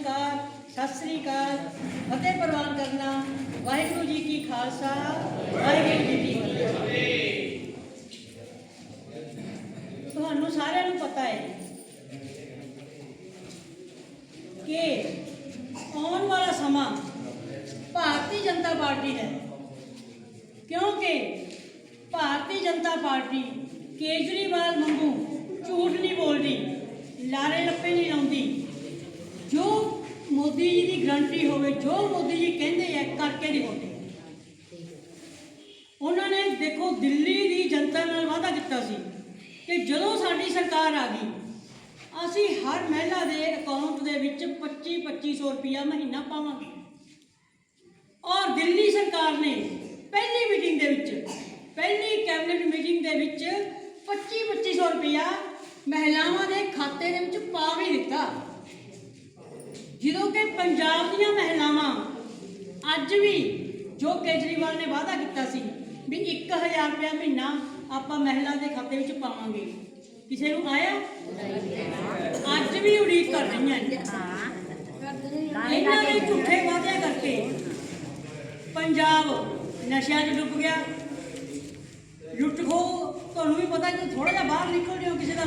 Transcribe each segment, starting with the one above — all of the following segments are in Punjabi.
ਨਮਸਕਾਰ ਸਤਿ ਸ੍ਰੀ ਅਕਾਲ। ਫਤਿਹ ਪ੍ਰਵਾਨ ਕਰਨਾ ਵਾਹਿਗੁਰੂ ਜੀ ਕੀ ਖਾਲਸਾ, ਵਾਹਿਗੁਰੂ ਜੀ ਕੀ ਫਤਿਹ। ਤੁਹਾਨੂੰ ਸਾਰਿਆਂ ਨੂੰ ਪਤਾ ਹੈ ਕਿ ਆਉਣ ਵਾਲਾ ਸਮਾਂ ਭਾਰਤੀ ਜਨਤਾ ਪਾਰਟੀ ਹੈ। ਕਿਉਂਕਿ ਭਾਰਤੀ ਜਨਤਾ ਪਾਰਟੀ ਕੇਜਰੀਵਾਲ ਵਾਂਗੂ ਝੂਠ ਨਹੀਂ ਬੋਲਦੀ, ਲਾਰੇ ਲੱਪੇ ਨਹੀਂ ਲਾਉਂਦੀ। ਜੋ ਮੋਦੀ ਜੀ ਦੀ ਗਰੰਟੀ ਹੋਵੇ, ਜੋ ਮੋਦੀ ਜੀ ਕਹਿੰਦੇ ਆ, ਕਰਕੇ ਦਿਖਾਉਂਦੇ ਉਹਨਾਂ ਨੇ ਦੇਖੋ, ਦਿੱਲੀ ਦੀ ਜਨਤਾ ਨਾਲ ਵਾਅਦਾ ਕੀਤਾ ਸੀ ਕਿ ਜਦੋਂ ਸਾਡੀ ਸਰਕਾਰ ਆ ਗਈ, ਅਸੀਂ ਹਰ ਮਹਿਲਾ ਦੇ ਅਕਾਊਂਟ ਦੇ ਵਿੱਚ 25 2500 ਰੁਪਇਆ ਮਹੀਨਾ ਪਾਵਾਂਗੇ। ਔਰ ਦਿੱਲੀ ਸਰਕਾਰ ਨੇ ਪਹਿਲੀ ਮੀਟਿੰਗ ਦੇ ਵਿੱਚ, ਪਹਿਲੀ ਕੈਬਨਿਟ ਮੀਟਿੰਗ ਦੇ ਵਿੱਚ 25 2500 ਰੁਪਇਆ ਮਹਿਲਾਵਾਂ ਦੇ ਖਾਤੇ ਦੇ ਵਿੱਚ ਪਾ ਵੀ ਦਿੱਤਾ। ਜਦੋਂ ਕਿ ਪੰਜਾਬ ਦੀਆਂ ਮਹਿਲਾਵਾਂ ਅੱਜ ਵੀ ਜੋ ਕੇਜਰੀਵਾਲ ਨੇ ਵਾਅਦਾ ਕੀਤਾ ਸੀ ਵੀ 1000 ਰੁਪਇਆ ਮਹੀਨਾ ਆਪਾਂ ਮਹਿਲਾ ਦੇ ਖਾਤੇ ਵਿੱਚ ਪਾਵਾਂਗੇ। ਕਿਸੇ ਨੂੰ ਆਇਆ? ਅੱਜ ਵੀ ਉਡੀਕ ਕਰ ਰਹੀਆਂ ਨੇ। ਇਹਨਾਂ ਦੇ ਝੂਠੇ ਵਾਅਦੇ ਕਰਕੇ ਪੰਜਾਬ ਨਸ਼ਿਆਂ 'ਚ ਡੁੱਬ ਗਿਆ। ਲੁੱਟ ਖੋ ਤੁਹਾਨੂੰ ਵੀ ਪਤਾ ਕਿ ਥੋੜਾ ਜਿਹਾ ਬਾਹਰ ਨਿਕਲ ਜਿਓ ਕਿਸੇ ਦਾ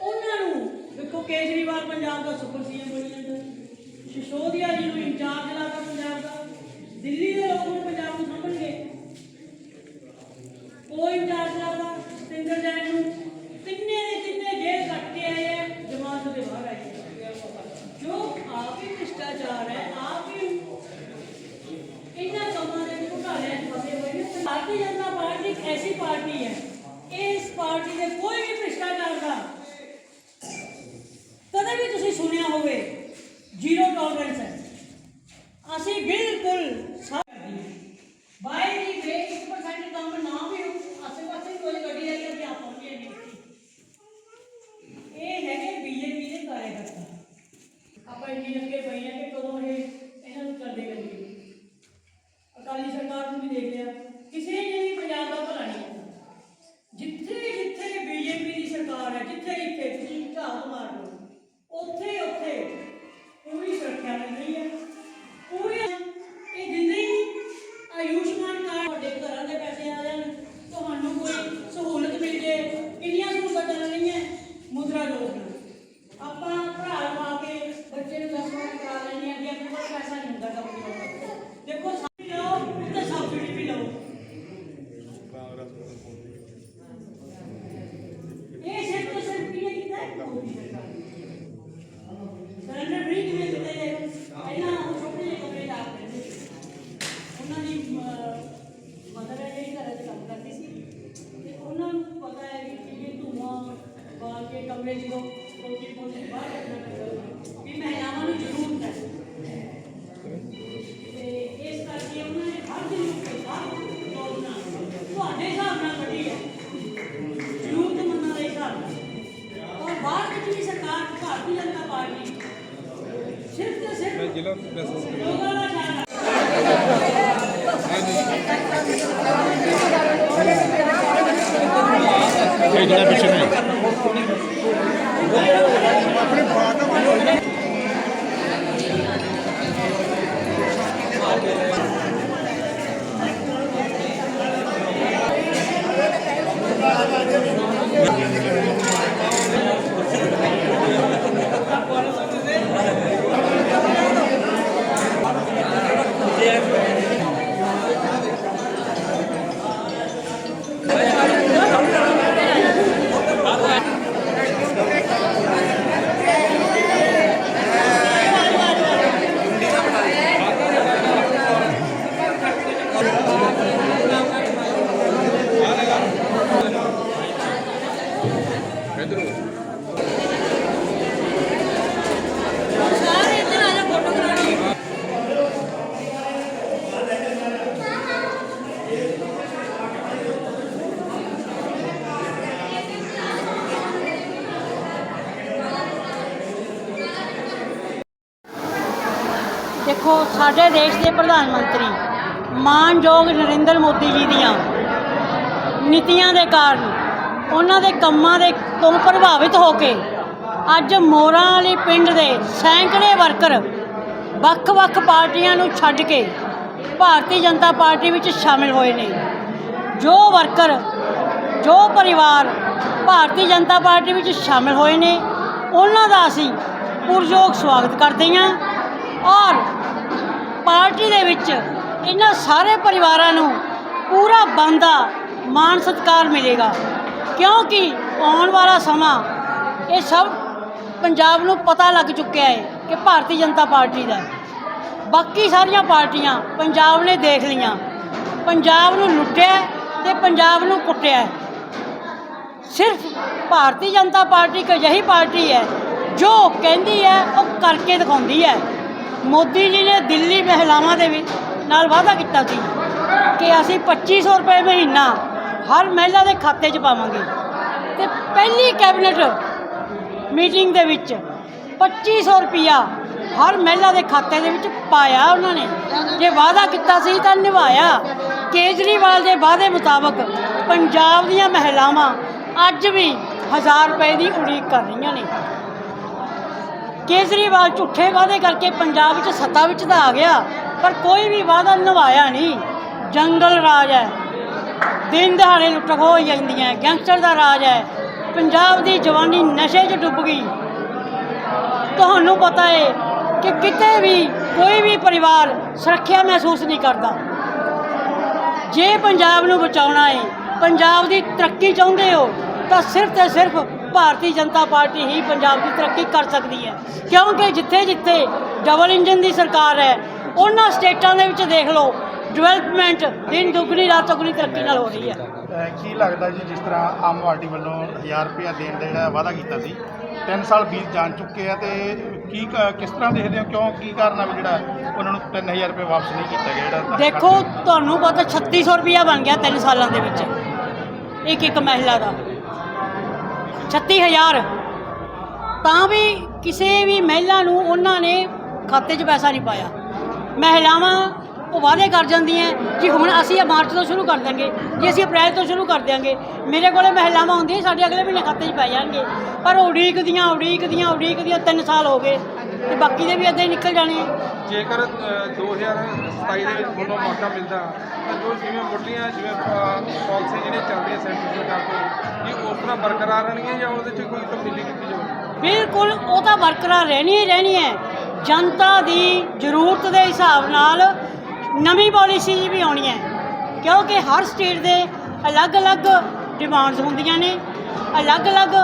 ਉਹਨਾਂ ਨੂੰ ਦੇਖੋ ਕੇਜਰੀਵਾਲ ਪੰਜਾਬ ਦਾ ਸੁਪਰ ਸੀਐਮ ਬਣੀ ਜਾਂਦਾ। ਸ਼ਿਸ਼ੋਦੀਆ ਜੀ ਨੂੰ ਇੰਚਾਰਜ ਲਾਤਾ ਪੰਜਾਬ ਦਾ ਦਿੱਲੀ ਦੇ ਲੋਕ ਹੁਣ ਪੰਜਾਬ ਨੂੰ ਸਾਂਭਣਗੇ ਉਹ ਇੰਚਾਰਜ ਲਾਤਾ ਸਤਿੰਦਰ ਜੈਨ ਨੂੰ ਤਿੰਨੇ ਦੇ ਤਿੰਨੇ ਜੇਲ੍ਹ ਕੱਟ ਕੇ ਆਏ ਆ ਜਮਾਤ ਦੇ ਬਾਹਰ ਆਏ ਆ। ਜੋ ਆਪ ਹੀ ਭ੍ਰਿਸ਼ਟਾਚਾਰ ਹੈ ਆਪ ਹੀ ਇਹਨਾਂ ਕੰਮਾਂ ਦੇ ਘੁਟਾਲਿਆਂ 'ਚ ਫਸੇ ਹੋਏ ਨੇ ਭਾਰਤੀ ਜਨਤਾ ਪਾਰਟੀ ਇੱਕ ਐਸੀ ਪਾਰਟੀ ਹੈ ਇਸ ਪਾਰਟੀ ਦੇ ਕੋਈ ਵੀ ਭ੍ਰਿਸ਼ਟਾਚਾਰ ਦਾ ਕਦੇ ਵੀ ਤੁਸੀਂ ਸੁਣਿਆ ਹੋਵੇ ਜ਼ੀਰੋ ਟੋਲਰੈਂਸ ਹੈ। ਅਸੀਂ ਬਿਲਕੁਲ ਬਾਈ ਦੀ ਵੇ 1% ਕੰਮ ਨਾ ਵੀ ਆਸੇ ਪਾਸੇ ਕੋਈ ਗੱਡੀ ਆਈ ਅਸੀਂ ਆਪ ਪਹੁੰਚੇ ਨਹੀਂ ਇਹ ਹੈਗੇ ਬੀਜੇਪੀ ਦੇ ਕਾਰਜਕਰਤਾ ਆਪਾਂ ਇੰਨੀ ਅੱਗੇ ਪਈ ਆ ਕਿ ਕਦੋਂ ਇਹ ਇਹਨਾਂ ਨੂੰ ਕਰਦੇ ਕਰੀਏ ਅਕਾਲੀ ਸਰਕਾਰ ਨੂੰ ਵੀ ਦੇਖ ਲਿਆ ਕਿਸੇ ਨੇ ਵੀ ਪੰਜਾਬ ਦਾ ਭਲਾ ਨਹੀਂ ਕੀਤਾ ਜਿੱਥੇ ਜਿੱਥੇ ਬੀਜੇਪੀ ਦੀ ਸਰਕਾਰ ਹੈ ਜਿੱਥੇ ਜਿੱਥੇ ਤੁਸੀਂ ਝਾਤ ਮਾਰ ਲਓ ਉੱਥੇ ਉੱਥੇ ਪੂਰੀ ਸੁਰੱਖਿਆ ਮਿਲ ਰਹੀ ਹੈ ਪੂਰੀ ਇਹ ਦਿੰਦੇ ਹੀ ਨਹੀਂ ਆਯੁਸ਼ਮਾਨ ਕਾਰਡ ਤੁਹਾਡੇ ਘਰਾਂ ਦੇ ਪੈਸੇ ਆ ਜਾਣ ਤੁਹਾਨੂੰ ਕੋਈ ਸਹੂਲਤ ਮਿਲ ਜੇ ਕਿੰਨੀਆਂ ਸਹੂਲਤਾਂ ਚੱਲ ਰਹੀਆਂ ਮੁਦਰਾ ਯੋਜਨਾ ਆਪਾਂ ਭਰਾ ਲਵਾ ਕੇ ਬੱਚੇ ਨੂੰ ਦਸ ਵਾਰ ਕਰਾ ਲੈਣੇ ਆ ਕਿ ਆਪਣੇ ਕੋਲ ਪੈਸਾ ਨਹੀਂ ਹੁੰਦਾ ਕੰਮ ਦੇਖੋ ਸਬਸਿਡੀ ਲਓ ਤੇ ਸਬਸਿਡੀ ਵੀ ਲਓ ਇਹ ਸਿਰਫ ਤੇ ਸਿਰਫ ਕੀ ਕੀਤਾ ਹੈ ਮੋਦੀ ਸਰਕਾਰ ਨੇ। ਸਰੈਂਡਰ ਫ੍ਰੀ ਕਿਵੇਂ ਦਿੱਤੇ ਗਏ ਇਹਨਾਂ ਉਹ ਛੋਟੇ ਜਿਹੇ ਕਮਰੇ ਦਾ ਆਪ ਰਹਿੰਦੇ ਸੀ। ਉਹਨਾਂ ਦੀ ਮਦਰ ਹੈ ਜਿਹੜੀ ਘਰਾਂ 'ਚ ਕੰਮ ਕਰਦੀ ਸੀ ਤੇ ਉਹਨਾਂ ਨੂੰ ਪਤਾ ਹੈ ਕਿ ਇਹ ਧੂਆਂ ਬਾਲ ਕੇ ਕਮਰੇ ਜਦੋਂ ਰੋਟੀ ਪੋਣੀ ਬਾਹਰ ਰੱਖਣਾ ਪੈਂਦਾ ਵੀ ਮਹਿਲਾਵਾਂ ਨੂੰ ਜ਼ਰੂਰਤ ਹੈ ਤੇ ਇਸ ਕਰਕੇ ਉਹਨਾਂ ਨੇ ਹਰ ਦਿਨ ਪੈਸਾ ਯੋਜਨਾ ਤੁਹਾਡੇ ਹਿਸਾਬ ਨਾਲ ਕੱਢੀ ਹੈ ਜ਼ਰੂਰਤਮੰਦਾਂ ਦੇ ਹਿਸਾਬ ਨਾਲ ਔਰ ਬਾਹਰ ਵਿੱਚ ਵੀ ਸਰਕਾਰ ਭਾਰਤੀ ਜਨਤਾ ਪਾਰਟੀ ਸਿਰਫ ਤੇ ਸਿਰਫ ਜ਼ਿਲ੍ਹਾ ਪ੍ਰੈਸ ਲੋਕਾਂ ਦਾ ਖਿਆਲ ਰੱਖਦੀ ਹੈ। ਇਹ ਜਿਹੜਾ ਪਿੱਛੇ ਨੇ? ਸਾਰੇ ਦੇਖੋ, ਸਾਡੇ ਦੇਸ਼ ਦੇ ਪ੍ਰਧਾਨ ਮੰਤਰੀ ਮਾਨਯੋਗ ਨਰਿੰਦਰ ਮੋਦੀ ਜੀ ਦੀਆਂ ਨੀਤੀਆਂ ਦੇ ਕਾਰਨ ਉਹਨਾਂ ਦੇ ਕੰਮਾਂ ਦੇ ਤੋਂ ਪ੍ਰਭਾਵਿਤ ਹੋ ਕੇ ਅੱਜ ਮੋਰਾਂ ਵਾਲੀ ਪਿੰਡ ਦੇ ਸੈਂਕੜੇ ਵਰਕਰ ਵੱਖ-ਵੱਖ ਪਾਰਟੀਆਂ ਨੂੰ ਛੱਡ ਕੇ ਭਾਰਤੀ ਜਨਤਾ ਪਾਰਟੀ ਵਿੱਚ ਸ਼ਾਮਿਲ ਹੋਏ ਨੇ। ਜੋ ਵਰਕਰ, ਜੋ ਪਰਿਵਾਰ ਭਾਰਤੀ ਜਨਤਾ ਪਾਰਟੀ ਵਿੱਚ ਸ਼ਾਮਿਲ ਹੋਏ ਨੇ, ਉਹਨਾਂ ਦਾ ਅਸੀਂ ਪੁਰਜੋਗ ਸਵਾਗਤ ਕਰਦੇ ਹਾਂ ਔਰ ਪਾਰਟੀ ਦੇ ਵਿੱਚ ਇਹਨਾਂ ਸਾਰੇ ਪਰਿਵਾਰਾਂ ਨੂੰ ਪੂਰਾ ਬੰਦਾ ਮਾਣ ਸਤਿਕਾਰ ਮਿਲੇਗਾ। ਕਿਉਂਕਿ ਆਉਣ ਵਾਲਾ ਸਮਾਂ ਇਹ ਸਭ ਪੰਜਾਬ ਨੂੰ ਪਤਾ ਲੱਗ ਚੁੱਕਿਆ ਹੈ ਕਿ ਭਾਰਤੀ ਜਨਤਾ ਪਾਰਟੀ ਦਾ ਬਾਕੀ ਸਾਰੀਆਂ ਪਾਰਟੀਆਂ ਪੰਜਾਬ ਨੇ ਦੇਖ ਲਈਆਂ। ਪੰਜਾਬ ਨੂੰ ਲੁੱਟਿਆ ਤੇ ਪੰਜਾਬ ਨੂੰ ਕੁੱਟਿਆ ਸਿਰਫ ਭਾਰਤੀ ਜਨਤਾ ਪਾਰਟੀ ਇੱਕ ਅਜਿਹੀ ਪਾਰਟੀ ਹੈ ਜੋ ਕਹਿੰਦੀ ਹੈ, ਉਹ ਕਰਕੇ ਦਿਖਾਉਂਦੀ ਹੈ। ਮੋਦੀ ਜੀ ਨੇ ਦਿੱਲੀ ਮਹਿਲਾਵਾਂ ਦੇ ਵਿੱਚ ਨਾਲ ਵਾਅਦਾ ਕੀਤਾ ਸੀ ਕਿ ਅਸੀਂ 2500 ਰੁਪਏ ਮਹੀਨਾ ਹਰ ਮਹਿਲਾ ਦੇ ਖਾਤੇ 'ਚ ਪਾਵਾਂਗੇ। ਤੇ ਪਹਿਲੀ ਕੈਬਨਿਟ ਮੀਟਿੰਗ ਦੇ ਵਿੱਚ 2500 ਰੁਪਿਆ ਹਰ ਮਹਿਲਾ ਦੇ ਖਾਤੇ ਦੇ ਵਿੱਚ ਪਾਇਆ ਉਹਨਾਂ ਨੇ। ਜੇ ਵਾਅਦਾ ਕੀਤਾ ਸੀ ਤਾਂ ਨਿਭਾਇਆ। ਕੇਜਰੀਵਾਲ ਦੇ ਵਾਅਦੇ ਮੁਤਾਬਕ ਪੰਜਾਬ ਦੀਆਂ ਮਹਿਲਾਵਾਂ ਅੱਜ ਵੀ 1000 ਰੁਪਏ ਦੀ ਉਡੀਕ ਕਰ ਰਹੀਆਂ ਨੇ। ਕੇਜਰੀਵਾਲ ਝੂਠੇ ਵਾਅਦੇ ਕਰਕੇ ਪੰਜਾਬ ਵਿੱਚ ਸੱਤਾ ਵਿੱਚ ਤਾਂ ਆ ਗਿਆ, ਪਰ ਕੋਈ ਵੀ ਵਾਅਦਾ ਨਿਭਾਇਆ ਨਹੀਂ। ਜੰਗਲ ਰਾਜ ਹੈ। ਦਿਨ ਦਿਹਾੜੇ ਲੁੱਟ ਖੋਹ ਹੋਈ ਜਾਂਦੀਆਂ ਗੈਂਗਸਟਰ ਦਾ ਰਾਜ ਹੈ। ਪੰਜਾਬ ਦੀ ਜਵਾਨੀ ਨਸ਼ੇ 'ਚ ਡੁੱਬ ਗਈ। ਤੁਹਾਨੂੰ ਪਤਾ ਹੈ ਕਿ ਕਿਤੇ ਵੀ ਕੋਈ ਵੀ ਪਰਿਵਾਰ ਸੁਰੱਖਿਆ ਮਹਿਸੂਸ ਨਹੀਂ ਕਰਦਾ। ਜੇ ਪੰਜਾਬ ਨੂੰ ਬਚਾਉਣਾ ਹੈ ਪੰਜਾਬ ਦੀ ਤਰੱਕੀ ਚਾਹੁੰਦੇ ਹੋ, ਤਾਂ ਸਿਰਫ ਤੇ ਸਿਰਫ ਭਾਰਤੀ ਜਨਤਾ ਪਾਰਟੀ ਹੀ ਪੰਜਾਬ ਦੀ ਤਰੱਕੀ ਕਰ ਸਕਦੀ ਹੈ। ਕਿਉਂਕਿ ਜਿੱਥੇ ਜਿੱਥੇ ਡਬਲ ਇੰਜਨ ਦੀ ਸਰਕਾਰ ਹੈ ਉਹਨਾਂ ਸਟੇਟਾਂ ਦੇ ਵਿੱਚ ਦੇਖ ਲਓ ਡਿਵੈਲਪਮੈਂਟ ਦਿਨ ਦੁੱਗਣੀ ਰਾਤ ਚੌਗੁਣੀ ਤਰੱਕੀ ਨਾਲ ਹੋ ਰਹੀ ਹੈ। ਕੀ ਲੱਗਦਾ ਜੀ ਜਿਸ ਤਰ੍ਹਾਂ ਆਮ ਪਾਰਟੀ ਵੱਲੋਂ 1000 ਰੁਪਇਆ ਦੇਣ ਦਾ ਜਿਹੜਾ ਵਾਅਦਾ ਕੀਤਾ ਸੀ 3 ਸਾਲ ਬੀਤ ਜਾਣ ਚੁੱਕੇ ਆ ਤੇ ਕੀ ਕਿਸ ਤਰ੍ਹਾਂ ਦੇਖਦੇ ਹੋ ਕਿਉਂ ਕੀ ਕਾਰਨ ਆ ਵੀ ਜਿਹੜਾ ਉਹਨਾਂ ਨੂੰ 3000 ਰੁਪਏ ਵਾਪਸ ਨਹੀਂ ਕੀਤਾ ਗਿਆ ਜਿਹੜਾ ਦੇਖੋ ਤੁਹਾਨੂੰ ਪਤਾ 3600 ਰੁਪਇਆ ਬਣ ਗਿਆ 3 ਸਾਲਾਂ ਦੇ ਵਿੱਚ। ਇੱਕ ਇੱਕ ਮਹਿਲਾ ਦਾ। 36000 ਤਾਂ ਵੀ ਕਿਸੇ ਵੀ ਮਹਿਲਾ ਨੂੰ ਉਹਨਾਂ ਨੇ ਖਾਤੇ 'ਚ ਪੈਸਾ ਨਹੀਂ ਪਾਇਆ। ਮਹਿਲਾਵਾਂ ਉਹ ਵਾਅਦੇ ਕਰ ਜਾਂਦੀਆਂ ਕਿ ਹੁਣ ਅਸੀਂ ਇਹ ਮਾਰਚ ਤੋਂ ਸ਼ੁਰੂ ਕਰ ਦਾਂਗੇ ਜੇ ਅਸੀਂ ਅਪ੍ਰੈਲ ਤੋਂ ਸ਼ੁਰੂ ਕਰ ਦਿਆਂਗੇ, ਮੇਰੇ ਕੋਲੇ ਮਹਿਲਾਵਾਂ ਹੁੰਦੀਆਂ, ਸਾਡੇ ਅਗਲੇ ਮਹੀਨੇ ਖਾਤੇ 'ਚ ਪੈ ਜਾਣਗੇ। ਪਰ ਉਡੀਕਦੀਆਂ ਉਡੀਕਦੀਆਂ ਉਡੀਕਦੀਆਂ 3 ਸਾਲ ਹੋ ਗਏ। ਤੇ ਬਾਕੀ ਦੇ ਵੀ ਇੱਦਾਂ ਹੀ ਨਿਕਲ ਜਾਣੇ ਆ। ਜੇਕਰ ਅ, 2027 ਦੇ ਵਿੱਚ ਤੁਹਾਨੂੰ ਮੌਕਾ ਮਿਲਦਾ ਤਾਂ ਜੋ ਜਿਵੇਂ ਮੁੱਢਲੀਆਂ ਜਿਵੇਂ ਪਾਲਿਸੀ ਜਿਹੜੀਆਂ ਚੱਲਦੀਆਂ ਸੈਂਟਰ ਸਰਕਾਰ ਤੋਂ ਇਹ ਉਸ ਤਰ੍ਹਾਂ ਬਰਕਰਾਰ ਰਹਿਣਗੀਆਂ ਜਾਂ ਉਹਦੇ 'ਚ ਕੋਈ ਤਬਦੀਲੀ ਕੀਤੀ ਜਾਵੇ? ਬਿਲਕੁਲ ਉਹ ਤਾਂ ਬਰਕਰਾਰ ਰਹਿਣੀ ਹੀ ਰਹਿਣੀ ਹੈ। ਜਨਤਾ ਦੀ ਜ਼ਰੂਰਤ ਦੇ ਹਿਸਾਬ ਨਾਲ ਨਵੀਂ ਪਾਲਿਸੀ ਵੀ ਆਉਣੀ ਹੈ। ਕਿਉਂਕਿ ਹਰ ਸਟੇਟ ਦੇ ਅਲੱਗ-ਅਲੱਗ ਡਿਮਾਂਡਸ ਹੁੰਦੀਆਂ ਨੇ ਅਲੱਗ-ਅਲੱਗ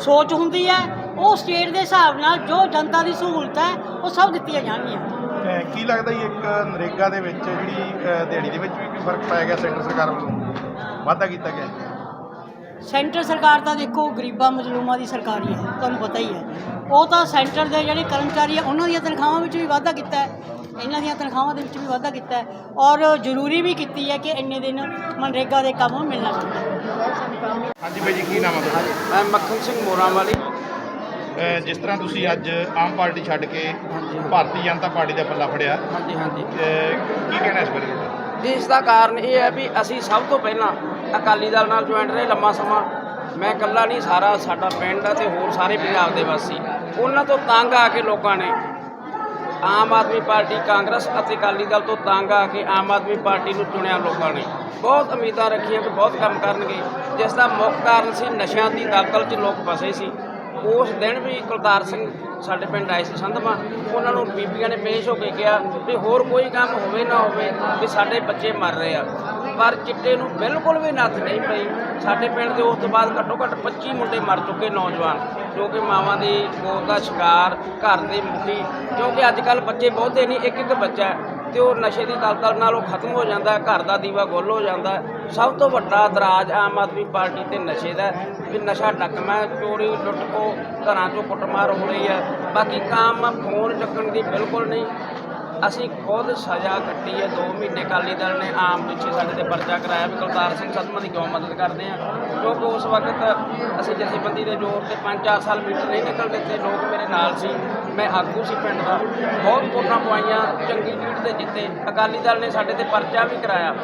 ਸੋਚ ਹੁੰਦੀ ਹੈ। ਉਹ ਸਟੇਟ ਦੇ ਹਿਸਾਬ ਨਾਲ ਜੋ ਜਨਤਾ ਦੀ ਸਹੂਲਤ ਹੈ ਉਹ ਸਭ ਦਿੱਤੀਆਂ ਜਾਣਗੀਆਂ। ਅਹ ਕੀ ਲੱਗਦਾ ਜੀ ਇੱਕ ਨਰੇਗਾ ਦੇ ਵਿੱਚ ਜਿਹੜੀ ਅਹ ਦਿਹਾੜੀ ਦੇ ਵਿੱਚ ਵੀ ਕੋਈ ਫ਼ਰਕ ਪਾਇਆ ਗਿਆ ਸੈਂਟਰ ਸਰਕਾਰ ਵੱਲੋਂ? ਵਾਅਦਾ ਕੀਤਾ ਗਿਆ ਸੈਂਟਰ ਸਰਕਾਰ ਤਾਂ ਦੇਖੋ ਗਰੀਬਾਂ ਮਜ਼ਲੂਮਾਂ ਦੀ ਸਰਕਾਰ ਹੀ ਹੈ ਤੁਹਾਨੂੰ ਪਤਾ ਹੀ ਹੈ। ਉਹ ਤਾਂ ਸੈਂਟਰ ਦੇ ਜਿਹੜੇ ਕਰਮਚਾਰੀ ਆ ਉਹਨਾਂ ਦੀਆਂ ਤਨਖਾਹਾਂ ਵਿੱਚ ਵੀ ਵਾਧਾ ਕੀਤਾ ਹੈ। ਇਹਨਾਂ ਦੀਆਂ ਤਨਖਾਹਾਂ ਦੇ ਵਿੱਚ ਵੀ ਵਾਧਾ ਕੀਤਾ ਹੈ। ਔਰ ਜ਼ਰੂਰੀ ਵੀ ਕੀਤੀ ਹੈ ਕਿ ਇੰਨੇ ਦਿਨ ਮਨਰੇਗਾ ਦੇ ਕੰਮ ਮਿਲਣਾ ਚਾਹੀਦਾ। ਹਾਂਜੀ ਬਾਈ ਜੀ ਕੀ ਨਾਮ ਤੁਹਾਡਾ? ਮੈਂ ਮੱਖਣ ਸਿੰਘ ਮੋਰਾਂ ਵਾਲੀ ਜਿਸ ਤਰ੍ਹਾਂ ਤੁਸੀਂ ਅੱਜ ਆਮ ਪਾਰਟੀ ਛੱਡ ਕੇ ਭਾਰਤੀ ਜਨਤਾ ਪਾਰਟੀ ਦਾ ਪੱਲਾ ਫੜਿਆ। ਹਾਂਜੀ ਹਾਂਜੀ। ਕੀ ਕਹਿਣਾ ਇਸ ਬਾਰੇ ਤੁਹਾਡਾ? ਇਸ ਦਾ ਕਾਰਨ ਇਹ ਹੈ ਵੀ ਅਸੀਂ ਸਭ ਤੋਂ ਪਹਿਲਾਂ ਅਕਾਲੀ ਦਲ ਨਾਲ ਜੁਆਇੰਟ ਰਹੇ ਲੰਮਾ ਸਮਾਂ। ਮੈਂ ਇਕੱਲਾ ਨਹੀਂ ਸਾਰਾ ਸਾਡਾ ਪਿੰਡ ਅਤੇ ਹੋਰ ਸਾਰੇ ਪੰਜਾਬ ਦੇ ਵਾਸੀ। ਉਹਨਾਂ ਤੋਂ ਤੰਗ ਆ ਕੇ ਲੋਕਾਂ ਨੇ ਆਮ ਆਦਮੀ ਪਾਰਟੀ ਕਾਂਗਰਸ ਅਤੇ ਅਕਾਲੀ ਦਲ ਤੋਂ ਤੰਗ ਆ ਕੇ ਆਮ ਆਦਮੀ ਪਾਰਟੀ ਨੂੰ ਚੁਣਿਆ ਲੋਕਾਂ ਨੇ। ਬਹੁਤ ਉਮੀਦਾਂ ਰੱਖੀਆਂ ਕਿ ਬਹੁਤ ਕੰਮ ਕਰਨਗੇ। ਜਿਸ ਦਾ ਮੁੱਖ ਕਾਰਨ ਸੀ ਨਸ਼ਿਆਂ ਦੀ ਦਲਦਲ 'ਚ ਲੋਕ ਫਸੇ ਸੀ। ਉਸ ਦਿਨ ਵੀ ਕੁਲਤਾਰ ਸਿੰਘ ਸਾਡੇ ਪਿੰਡ ਆਏ ਸੀ ਸੰਧਮਾ। ਉਹਨਾਂ ਨੂੰ ਬੀਬੀਆਂ ਨੇ ਪੇਸ਼ ਹੋ ਕੇ ਕਿਹਾ ਵੀ ਹੋਰ ਕੋਈ ਕੰਮ ਹੋਵੇ ਨਾ ਹੋਵੇ ਵੀ ਸਾਡੇ ਬੱਚੇ ਮਰ ਰਹੇ ਆ। ਪਰ ਚਿੱਟੇ ਨੂੰ ਬਿਲਕੁਲ ਵੀ ਨੱਥ ਨਹੀਂ ਪਈ। ਸਾਡੇ ਪਿੰਡ ਦੇ ਉਸ ਤੋਂ ਬਾਅਦ ਘੱਟੋ ਘੱਟ 25 ਮੁੰਡੇ ਮਰ ਚੁੱਕੇ ਨੌਜਵਾਨ, ਜੋ ਕਿ ਮਾਵਾਂ ਦੀ ਗੋਦ ਦਾ ਸ਼ਿਕਾਰ ਘਰ ਦੇ ਮੁਖੀ। ਕਿਉਂਕਿ ਅੱਜ ਕੱਲ ਬੱਚੇ ਬਹੁਤੇ ਨਹੀਂ ਇੱਕ ਇੱਕ ਬੱਚਾ ਤੇ ਉਹ ਨਸ਼ੇ ਦੀ ਦਲਦਲ ਨਾਲ ਉਹ ਖਤਮ ਹੋ ਜਾਂਦਾ ਘਰ ਦਾ ਦੀਵਾ ਗੁੱਲ ਹੋ ਜਾਂਦਾ ਸਭ ਤੋਂ ਵੱਡਾ ਦਰਾਜ ਆਮ ਆਦਮੀ ਪਾਰਟੀ ਤੇ ਨਸ਼ੇ ਦਾ ਵੀ ਨਸ਼ਾ ਡੱਕਮਾ ਹੈ, ਚੋਰੀ ਲੁੱਟ ਕੋ ਘਰਾਂ ਚੋਂ ਕੁੱਟਮਾਰ ਹੋ ਰਹੀ ਹੈ। ਬਾਕੀ ਕੰਮ ਫੋਨ ਚੱਕਣ ਦੀ ਬਿਲਕੁਲ ਨਹੀਂ। ਅਸੀਂ ਖੁਦ ਸਜ਼ਾ ਕੱਟੀ ਹੈ 2 ਮਹੀਨੇ ਅਕਾਲੀ ਦਲ ਨੇ ਆਮ ਪਿੱਛੇ ਸਾਡੇ ਤੇ ਪਰਚਾ ਕਰਾਇਆ ਵੀ ਕੁਲਤਾਰ ਸਿੰਘ ਸਤਮਾ ਦੀ ਕਿਉਂ ਮਦਦ ਕਰਦੇ ਆ। ਕਿਉਂਕਿ ਉਸ ਵਕਤ ਅਸੀਂ ਜਥੇਬੰਦੀ ਦੇ ਜ਼ੋਰ ਤੇ 5-4 ਸਾਲ ਮੀਟਰ ਨਹੀਂ ਨਿਕਲ ਦਿੱਤੇ ਲੋਕ ਮੇਰੇ ਨਾਲ ਸੀ। ਮੈਂ ਆਗੂ ਸੀ ਪਿੰਡ ਦਾ। ਬਹੁਤ ਵੋਟਾਂ ਪਵਾਈਆਂ, ਚੰਗੀ ਲੀਡ ਤੇ ਜਿੱਤੇ। ਅਕਾਲੀ ਦਲ ਨੇ ਸਾਡੇ ਤੇ ਪਰਚਾ ਵੀ ਕਰਾਇਆ।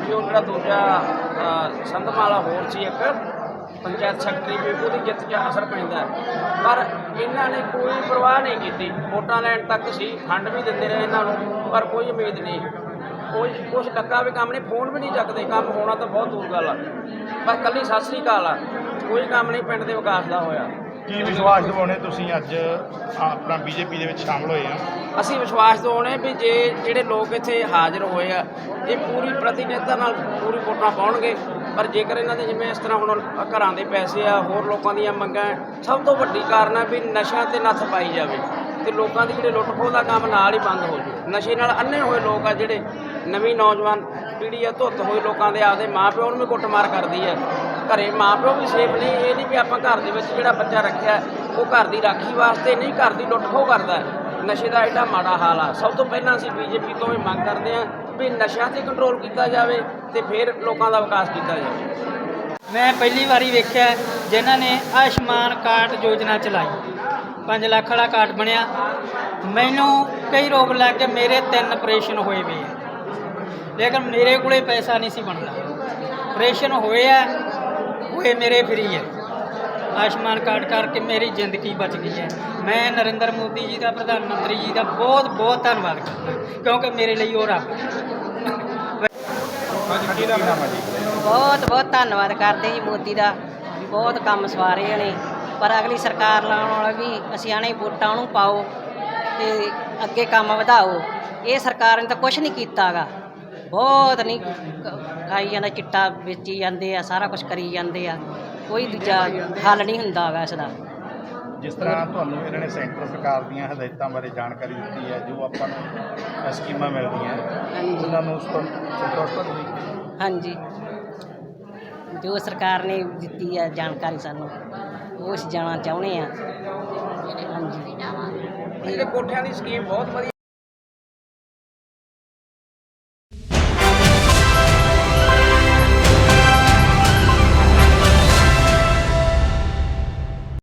ਵੀ ਉਹ ਜਿਹੜਾ ਦੂਜਾ ਸੰਧਮਾਲਾ ਹੋਰ ਸੀ ਇੱਕ, ਪੰਚਾਇਤ ਸੈਕਟਰੀ ਵੀ ਉਹਦੀ ਜਿੱਤ 'ਚ ਅਸਰ ਪੈਂਦਾ ਪਰ ਇਹਨਾਂ ਨੇ ਕੋਈ ਪਰਵਾਹ ਨਹੀਂ ਕੀਤੀ। ਵੋਟਾਂ ਲੈਣ ਤੱਕ ਸੀ ਫੰਡ ਵੀ ਦਿੰਦੇ ਰਹੇ ਇਹਨਾਂ ਨੂੰ, ਪਰ ਕੋਈ ਉਮੀਦ ਨਹੀਂ। ਕੋਈ, ਕੁਛ ਟੱਕਾ ਵੀ ਕੰਮ ਨਹੀਂ, ਫੋਨ ਵੀ ਨਹੀਂ ਚੱਕਦੇ, ਕੰਮ ਹੋਣਾ ਤਾਂ ਬਹੁਤ ਦੂਰ ਗੱਲ ਆ। ਪਰ ਕੱਲੀ ਸਤਿ ਸ੍ਰੀ ਅਕਾਲ ਆ। ਕੋਈ ਕੰਮ ਨਹੀਂ ਪਿੰਡ ਦੇ ਵਿਕਾਸ ਦਾ ਹੋਇਆ। ਕੀ ਵਿਸ਼ਵਾਸ ਦਿਵਾਉਣੇ ਤੁਸੀਂ ਅੱਜ ਆਪਣਾ ਬੀਜੇਪੀ ਦੇ ਵਿੱਚ ਸ਼ਾਮਲ ਹੋਏ ਆ? ਅਸੀਂ ਵਿਸ਼ਵਾਸ ਦਿਵਾਉਣੇ ਵੀ ਜੇ ਜਿਹੜੇ ਲੋਕ ਇੱਥੇ ਹਾਜ਼ਰ ਹੋਏ ਆ, ਇਹ ਪੂਰੀ ਪ੍ਰਤੀਨਿਧਤਾ ਨਾਲ ਪੂਰੀ ਵੋਟਾਂ ਪਾਉਣਗੇ। ਪਰ ਜੇਕਰ ਇਹਨਾਂ ਦੇ ਜਿਵੇਂ ਇਸ ਤਰ੍ਹਾਂ ਹੁਣ ਘਰਾਂ ਦੇ ਪੈਸੇ ਆ, ਹੋਰ ਲੋਕਾਂ ਦੀਆਂ ਮੰਗਾਂ ਸਭ ਤੋਂ ਵੱਡੀ ਕਾਰਨ ਹੈ ਵੀ ਨਸ਼ਿਆਂ ਤੇ ਨੱਥ ਪਾਈ ਜਾਵੇ ਤੇ ਲੋਕਾਂ ਦੀ ਜਿਹੜੇ ਲੁੱਟ ਖੋਹ ਦਾ ਕੰਮ ਨਾਲ ਹੀ ਬੰਦ ਹੋ ਜਾਵੇ। ਨਸ਼ੇ ਨਾਲ ਅੰਨੇ ਹੋਏ ਲੋਕ ਆ ਜਿਹੜੇ ਨਵੀਂ ਨੌਜਵਾਨ ਪੀੜ੍ਹੀ ਆ, ਧੁੱਤ ਹੋਈ ਲੋਕਾਂ ਦੇ ਆਪਦੇ ਮਾਪਿਓ ਨੂੰ ਵੀ ਕੁੱਟਮਾਰ ਕਰਦੀ ਹੈ ਘਰੇ ਮਾਪਿਓ ਵੀ ਸੇਫ ਨਹੀਂ ਇਹ ਨਹੀਂ ਵੀ ਆਪਾਂ ਘਰ ਦੇ ਵਿੱਚ ਜਿਹੜਾ ਬੱਚਾ ਰੱਖਿਆ, ਉਹ ਘਰ ਦੀ ਰਾਖੀ ਵਾਸਤੇ ਨਹੀਂ, ਘਰ ਦੀ ਲੁੱਟ ਖੋਹ ਕਰਦਾ। ਨਸ਼ੇ ਦਾ ਐਡਾ ਮਾੜਾ ਹਾਲ ਆ। ਸਭ ਤੋਂ ਪਹਿਲਾਂ ਅਸੀਂ ਬੀਜੇਪੀ ਤੋਂ ਇਹ ਮੰਗ ਕਰਦੇ ਹਾਂ ਵੀ ਨਸ਼ਿਆਂ ਤੇ ਕੰਟਰੋਲ ਕੀਤਾ ਜਾਵੇ ਤੇ ਫਿਰ ਲੋਕਾਂ ਦਾ ਵਿਕਾਸ ਕੀਤਾ ਜਾਵੇ। ਮੈਂ ਪਹਿਲੀ ਵਾਰੀ ਵੇਖਿਆ ਜਿਨ੍ਹਾਂ ਨੇ ਆਯੁਸ਼ਮਾਨ ਕਾਰਡ ਯੋਜਨਾ ਚਲਾਈ। 5 ਲੱਖ ਵਾਲਾ ਕਾਰਡ ਬਣਿਆ। ਮੈਨੂੰ ਕਈ ਰੋਗ ਲੱਗ ਕੇ ਮੇਰੇ ਤਿੰਨ ਆਪਰੇਸ਼ਨ ਹੋਏ ਵੇ ਆ। ਲੇਕਿਨ ਮੇਰੇ ਕੋਲੇ ਪੈਸਾ ਨਹੀਂ ਸੀ ਬਣਦਾ। ਆਪਰੇਸ਼ਨ ਹੋਏ ਆ ਹੋਏ ਮੇਰੇ ਫਰੀ ਹੈ। ਆਯੁਸ਼ਮਾਨ ਕਾਰਡ ਕਰਕੇ ਮੇਰੀ ਜ਼ਿੰਦਗੀ ਬਚ ਗਈ ਹੈ। ਮੈਂ ਨਰਿੰਦਰ ਮੋਦੀ ਜੀ ਦਾ ਪ੍ਰਧਾਨ ਮੰਤਰੀ ਜੀ ਦਾ ਬਹੁਤ ਬਹੁਤ ਧੰਨਵਾਦ ਕਰਦਾ ਕਿਉਂਕਿ ਮੇਰੇ ਲਈ ਉਹ ਰੱਬ ਬਹੁਤ ਬਹੁਤ ਧੰਨਵਾਦ ਕਰਦੇ ਜੀ ਮੋਦੀ ਦਾ। ਬਹੁਤ ਕੰਮ ਸਵਾਰੇ ਨੇ ਪਰ ਅਗਲੀ ਸਰਕਾਰ ਲਾਉਣ ਵਾਲਾ ਵੀ ਅਸੀਂ ਆਣੇ ਵੋਟਾਂ ਨੂੰ ਪਾਓ ਤੇ ਅੱਗੇ ਕੰਮ ਵਧਾਓ। ਇਹ ਸਰਕਾਰ ਨੇ ਤਾਂ ਕੁਝ ਨਹੀਂ ਕੀਤਾਗਾ ਬਹੁਤ ਨਹੀਂ ਖਾਈ ਜਾਂਦਾ ਚਿੱਟਾ ਵੇਚੀ ਜਾਂਦੇ ਆ ਸਾਰਾ ਕੁਝ ਕਰੀ ਜਾਂਦੇ ਆ। ਕੋਈ ਦੂਜਾ ਹੱਲ ਨਹੀਂ ਹੁੰਦਾਗਾ ਇਸ ਦਾ ਜਿਸ ਤਰ੍ਹਾਂ ਤੁਹਾਨੂੰ ਇਹਨਾਂ ਨੇ ਸੈਂਟਰ ਸਰਕਾਰ ਦੀਆਂ ਹਦਾਇਤਾਂ ਬਾਰੇ ਜਾਣਕਾਰੀ ਦਿੱਤੀ ਹੈ ਜੋ ਆਪਾਂ ਨੂੰ ਸਕੀਮਾਂ ਮਿਲਦੀਆਂ ਹਾਂਜੀ। ਉਹਨਾਂ ਨੂੰ ਸੰਤੁਸ਼ਟ ਹੋ ਤੁਸੀਂ? ਹਾਂਜੀ। ਜੋ ਸਰਕਾਰ ਨੇ ਦਿੱਤੀ ਹੈ ਜਾਣਕਾਰੀ ਸਾਨੂੰ ਉਹ ਅਸੀਂ ਜਾਣਾ ਚਾਹੁੰਦੇ ਆ ਹਾਂਜੀ। ਇਹ ਕੋਠਿਆਂ ਦੀ ਸਕੀਮ ਬਹੁਤ ਵਧੀਆ